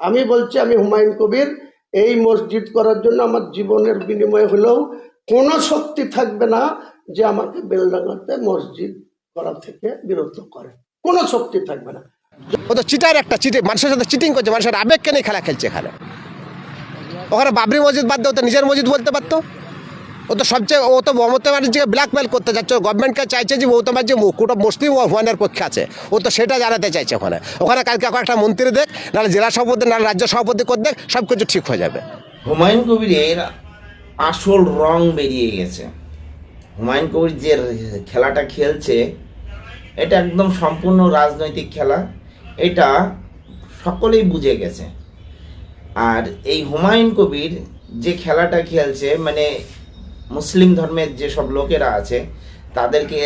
আমি বলছি, আমি হুমায়ুন কবির, এই মসজিদ করার জন্য আমার জীবনের বিনিময় হলেও কোনো শক্তি থাকবে না যে আমাকে বেলডাঙ্গাতে মসজিদ করা থেকে বিরত করে। কোনো শক্তি থাকবে না। ও তো চিটার একটা চিটে মানুষের সাথে চিটিং করছে, মানুষের আবেগকে নিয়ে খেলা খেলছে এখানে। ওখানে বাবরি মসজিদ বাদ দেওয়া নিজের মসজিদ বলতে পারতো? ও তো সবচেয়ে, ও তো মমতা ব্যানার্জিকে ব্ল্যাকমেল করতে চাচ্ছে গভর্নমেন্টকে চাইছে যে মমতা ব্যানার্জি কোটা মুসলিম ও হুয়ানের পক্ষে আছে। ও তো সেটা জানাতে চাইছে ওখানে। ওখানে কালকে এখন একটা মন্ত্রী দেখ, নাহলে জেলা সভাপতি, নাহলে রাজ্য সভাপতি করে দেখ সব কিছু ঠিক হয়ে যাবে। হুমায়ুন কবিরের আসল রং বেরিয়ে গেছে। হুমায়ুন কবির যে খেলাটা খেলছে, এটা একদম সম্পূর্ণ রাজনৈতিক খেলা। এটা সকলেই বুঝে গেছে। আর এই হুমায়ুন কবির যে খেলাটা খেলছে মানে মুসলিম ধর্মের যেসব লোকেরা আছে, তাদেরকে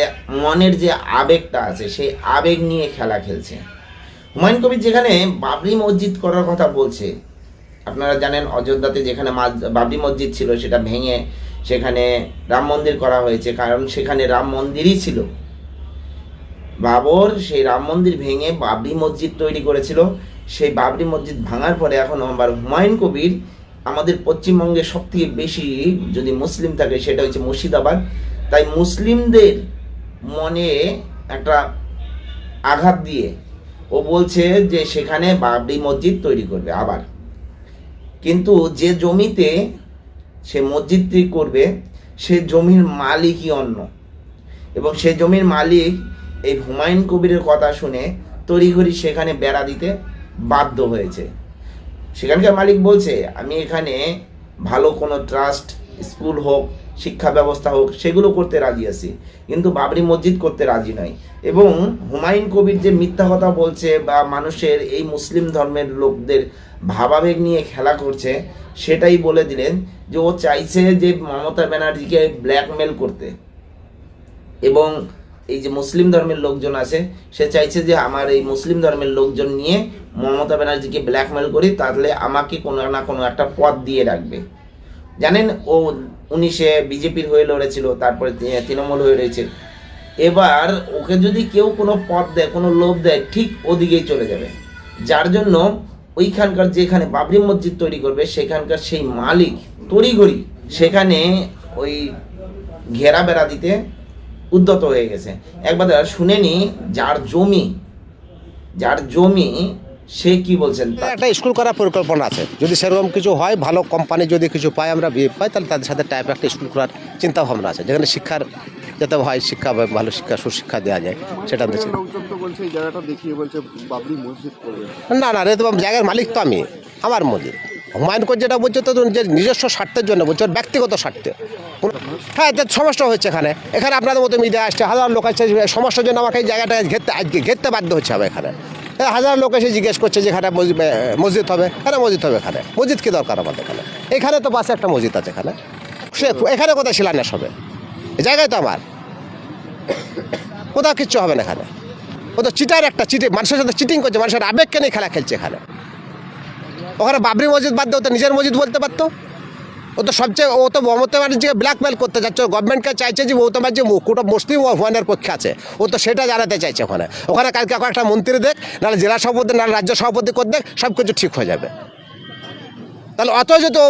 মনের যে আবেগটা আছে, সেই আবেগ নিয়ে খেলা খেলছে। হুমায়ুন কবির যেখানে বাবরি মসজিদ করার কথা বলছে, আপনারা জানেন অযোধ্যাতে যেখানে বাবরি মসজিদ ছিল, সেটা ভেঙে সেখানে রাম মন্দির করা হয়েছে, কারণ সেখানে রাম মন্দিরই ছিল। বাবর সেই রাম মন্দির ভেঙে বাবরি মসজিদ তৈরি করেছিল। সেই বাবরি মসজিদ ভাঙার পরে এখন আবার হুমায়ুন কবির আমাদের পশ্চিমবঙ্গে সব থেকে বেশি যদি মুসলিম থাকে সেটা হচ্ছে মুর্শিদাবাদ। তাই মুসলিমদের মনে একটা আঘাত দিয়ে ও বলছে যে সেখানে বাবরি মসজিদ তৈরি করবে আবার। কিন্তু যে জমিতে সে মসজিদটি করবে, সে জমির মালিকই অন্য। এবং সে জমির মালিক এই হুমায়ুন কবিরের কথা শুনে তড়িঘড়ি সেখানে বেড়া দিতে বাধ্য হয়েছে। সেখানকার মালিক বলছে, আমি এখানে ভালো কোনো ট্রাস্ট স্কুল হোক, শিক্ষা ব্যবস্থা হোক, সেগুলো করতে রাজি আছি। কিন্তু বাবরি মসজিদ করতে রাজি নয়। এবং হুমায়ুন কবির যে মিথ্যা কথা বলছে বা মানুষের এই মুসলিম ধর্মের লোকদের ভাবাবেগ নিয়ে খেলা করছে, সেটাই বলে দিলেন যে ও চাইছে যে মমতা ব্যানার্জিকে ব্ল্যাকমেল করতে। এবং এই যে মুসলিম ধর্মের লোকজন আছে, সে চাইছে যে আমার এই মুসলিম ধর্মের লোকজন নিয়ে মমতা ব্যানার্জিকে ব্ল্যাকমেল করি, তাহলে আমাকে কোনো না কোনো একটা পদ দিয়ে রাখবে। জানেন, ও উনিশে বিজেপির হয়ে লড়েছিল, তারপরে তৃণমূল হয়ে রয়েছে এবার ওকে যদি কেউ কোনো পদ দেয়, কোনো লোভ দেয়, ঠিক ওদিকেই চলে যাবে। যার জন্য ওইখানকার যেখানে বাবরি মসজিদ তৈরি করবে, সেখানকার সেই মালিক তড়িঘড়ি, সেখানে ওই ঘেরা বেড়া দিতে উদ্যত হয়ে গেছে। একবার শুনেনি যার জমি যার জমি সে কি বলছেন? একটা স্কুল করার পরিকল্পনা আছে। যদি সেরকম কিছু হয় ভালো কোম্পানি যদি কিছু পাই আমরা বিয়ে পাই তাহলে তাদের সাথে টাইপ একটা স্কুল করার চিন্তা ভাবনা আছে। যেখানে শিক্ষার যাতে হয় শিক্ষা ভালো শিক্ষা সুশিক্ষা দেওয়া যায় সেটা আমরা চিন্তা- লোকজন তো বলছে এই জায়গাটা দেখিয়ে বলছে বাবরি মসজিদ করবে। না না রে তো জায়গার মালিক তো আমি আমার মধ্যে হুমায়ুন যেটা বলছে তো যে নিজস্ব স্বার্থের জন্য বলছে, ওর ব্যক্তিগত স্বার্থে। হ্যাঁ এতে সমস্যা হচ্ছে এখানে। এখানে আপনাদের মতো মিডিয়া আসছে, হাজার লোক আসছে, সমস্যার জন্য আমাকে এই জায়গাটা ঘেরতে আজকে ঘেরতে বাধ্য হচ্ছে আমার এখানে। হাজার লোক এসে জিজ্ঞেস করছে যে এখানে মসজিদ হবে। এখানে মসজিদ হবে এখানে। মসজিদ কী দরকার আমাদের এখানে? এখানে তো পাশে একটা মসজিদ আছে এখানে। সে এখানে কোথায় শিলান্যাস হবে? জায়গায় তো আমার। কোথাও কিচ্ছু হবে না এখানে। ও তো চিটার একটা চিটি মানুষের সাথে চিটিং করছে, মানুষের আবেগকে নিয়ে খেলা খেলছে এখানে। ওখানে বাবরি মসজিদ বাদ দিয়ে ও তো নিজের মসজিদ বলতে পারতো। ও তো সবচেয়ে, ও তো মমতা ব্যানার্জিকে ব্ল্যাকমেল করতে চাচ্ছে গভর্নমেন্টকে চাইছে যে মমতা ব্যানার্জি কোটা মুসলিম ও হুয়ানের পক্ষে আছে। ও তো সেটা জানাতে চাইছে ওখানে। ওখানে কালকে একটা মন্ত্রী দেখ, নাহলে জেলা সভাপতি, নাহলে রাজ্য সভাপতি করে দেখ সব কিছু ঠিক হয়ে যাবে। তাহলে অত যেহেতু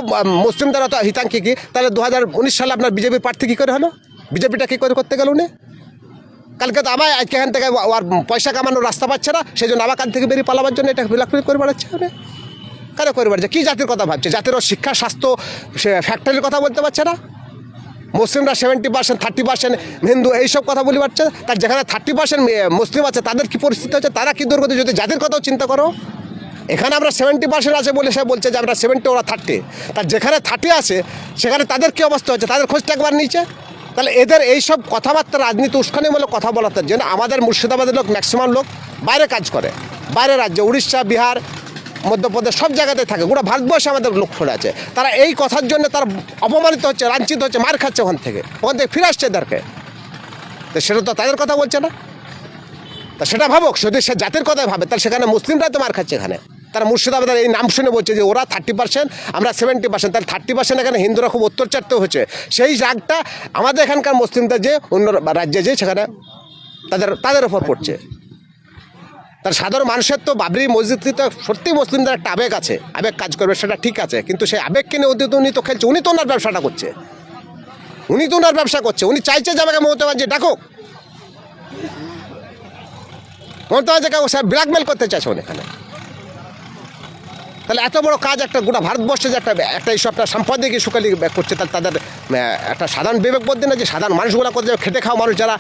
মুসলিমদের অত হিতাঙ্কি কি? তাহলে দু হাজার উনিশ সালে আপনার বিজেপি প্রার্থী কী করে হলো? বিজেপিটা কী করে করতে গেল উনি? কালকে তো আবার আজকে এখান থেকে পয়সা কামানোর রাস্তা পাচ্ছে না সেই জন্য আবার কাল থেকে বেরিয়ে পালাবার জন্য এটা ব্ল্যাকমেল করে বেড়াচ্ছে ওরা কেন করে বেড়াচ্ছে কী জাতির কথা ভাবছে? জাতির শিক্ষা, স্বাস্থ্য ফ্যাক্টরির কথা বলতে পারছে না? মুসলিমরা seventy percent thirty percent Hindu এইসব কথা বলি পারছে তার যেখানে থার্টি পার্সেন্ট মুসলিম আছে, তাদের কী পরিস্থিতি হচ্ছে? তারা কী দুর্গতি যদি জাতির কথাও চিন্তা করো? এখানে আমরা সেভেন্টি পার্সেন্ট আছে বলে সে বলছে যে আমরা সেভেন্টি ওরা থার্টি তার যেখানে থার্টি আছে, সেখানে তাদের কী অবস্থা হচ্ছে? তাদের খোঁজটা একবার নিচে। তাহলে এদের এইসব কথাবার্তা, রাজনীতি উস্কানিমূলক কথা বলার জন্য আমাদের মুর্শিদাবাদের লোক ম্যাক্সিমাম লোক বাইরে কাজ করে। বাইরে রাজ্যে, উড়িষ্যা, বিহার মধ্যপ্রদেশ সব জায়গাতে থাকে। গোটা ভারতবর্ষে আমাদের লোক পড়ে আছে। তারা এই কথার জন্য তারা অপমানিত হচ্ছে, লাঞ্ছিত হচ্ছে, মার খাচ্ছে ওখান থেকে। ওখান থেকে ফিরে আসছে এদেরকে। তো সেটা তো তাদের কথা বলছে না। তা সেটা ভাবুক, যদি সে জাতির কথাই ভাবে, তাহলে সেখানে মুসলিমরাই তো মার খাচ্ছে এখানে। তারা মুর্শিদাবাদের এই নাম শুনে বলছে যে ওরা থার্টি পার্সেন্ট আমরা সেভেন্টি পার্সেন্ট তাহলে থার্টি পার্সেন্ট এখানে হিন্দুরা খুব অত্যাচারিত হচ্ছে। সেই রাগটা আমাদের এখানকার মুসলিমদের যে অন্য রাজ্যে যে সেখানে তাদের তাদের ওপর পড়ছে। তার সাধারণ মানুষের তো বাবরি মসজিদ তো সত্যি মুসলিমদের একটা আবেগ আছে। আবেগ কাজ করবে, সেটা ঠিক আছে। কিন্তু সেই আবেগকে নিয়ে উদ্যোগ তো উনি তো খেলছে, উনি তো ওনার ব্যবসাটা করছে। উনি তো ওনার ব্যবসা করছে, উনি চাইছে যে আমাকে মমতা ব্যানার্জি ডাকুক। মমতা ব্যানার্জিকে স্যার ব্ল্যাকমেল করতে চাইছে ওখানে তাহলে এত বড় কাজ একটা গোটা ভারতবর্ষে যে একটা একটা এইসব একটা সম্পাদক সুকালি করছে, তাহলে তাদের একটা সাধারণ বিবেক বোধ না যে সাধারণ মানুষগুলো করছে, খেটে খাওয়া মানুষ যারা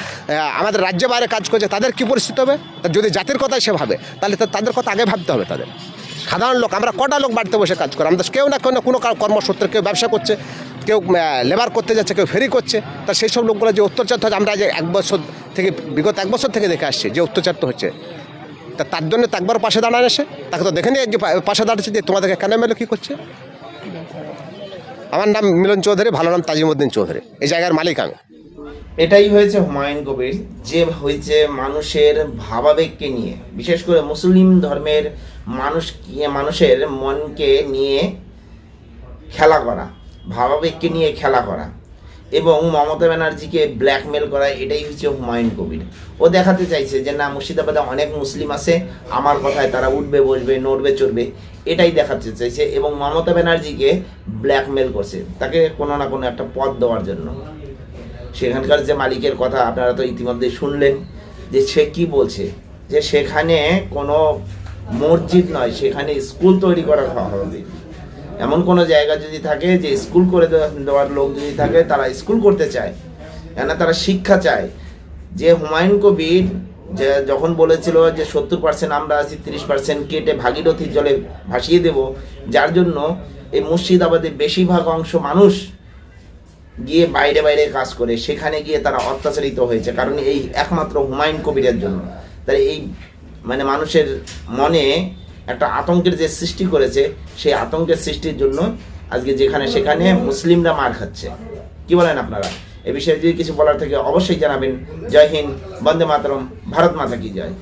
আমাদের রাজ্যে বাইরে কাজ করছে, তাদের কী পরিস্থিতি হবে? তা যদি জাতির কথাই সে ভাবে, তাহলে তাদের কথা আগে ভাবতে হবে তাদের। সাধারণ লোক, আমরা কটা লোক বাড়িতে বসে কাজ করে? আমাদের কেউ না কেউ না কোনো কার- কর্মসূত্রে কেউ ব্যবসা করছে, কেউ লেবার করতে যাচ্ছে, কেউ ফেরি করছে। তা সেই সব লোকগুলো যে অত্যাচার হচ্ছে, আমরা যে এক বছর থেকে, বিগত এক বছর থেকে দেখে আসছি যে অত্যাচারটা হচ্ছে। তা তার জন্য একবার পাশে দাঁড়ান এসে, তাকে তো দেখে নিয়ে যে পাশে দাঁড়াচ্ছে যে তোমাদেরকে কেন মেলো, কী করছে? আমার নাম মিলন চৌধুরী, ভালো নাম তাজিমুদ্দিন চৌধুরী। এই জায়গার মালিক আমি। এটাই হয়েছে হুমায়ুন কবির, যে হয়েছে মানুষের ভাবাবেগকে নিয়ে। বিশেষ করে মুসলিম ধর্মের মানুষ মানুষের মনকে নিয়ে খেলা করা, ভাবাবেগকে নিয়ে খেলা করা। এবং মমতা ব্যানার্জিকে ব্ল্যাকমেল করা, এটাই হচ্ছে হুমায়ুন কবির। ও দেখাতে চাইছে যে, না, মুর্শিদাবাদে অনেক মুসলিম আছে, আমার কথায় তারা উঠবে, বসবে, নড়বে, চড়বে। এটাই দেখাতে চাইছে এবং মমতা ব্যানার্জিকে ব্ল্যাকমেল করছে। তাকে কোনো না কোনো একটা পদ দেওয়ার জন্য। সেখানকার যে মালিকের কথা আপনারা তো ইতিমধ্যে শুনলেন, যে সে কি বলছে? যে সেখানে কোনো মসজিদ নয়, সেখানে স্কুল তৈরি করা হবে। এমন কোনো জায়গা যদি থাকে যে স্কুল করে দেওয়া- দেওয়ার লোক যদি থাকে, তারা স্কুল করতে চায়। কেন তারা শিক্ষা চায়। যে হুমায়ুন কবির যে যখন বলেছিল যে সত্তর পার্সেন্ট আমরা আছি, তিরিশ পার্সেন্ট কেটে ভাগীরথীর জলে ভাসিয়ে দেব, যার জন্য এই মুর্শিদাবাদের বেশিরভাগ অংশ মানুষ গিয়ে বাইরে বাইরে কাজ করে, সেখানে গিয়ে তারা অত্যাচারিত হয়েছে। কারণ এই একমাত্র হুমায়ুন কবিরের জন্য। তাই এই মানে মানুষের মনে একটা আতঙ্কের যে সৃষ্টি করেছে, সেই আতঙ্কের সৃষ্টির জন্য আজকে যেখানে সেখানে মুসলিমরা মার খাচ্ছে। কি বলেন আপনারা? এ বিষয়ে যদি কিছু বলার থেকে, অবশ্যই জানাবেন। জয় হিন্দ, বন্দে মাতরম, ভারত মাতা কি জয়।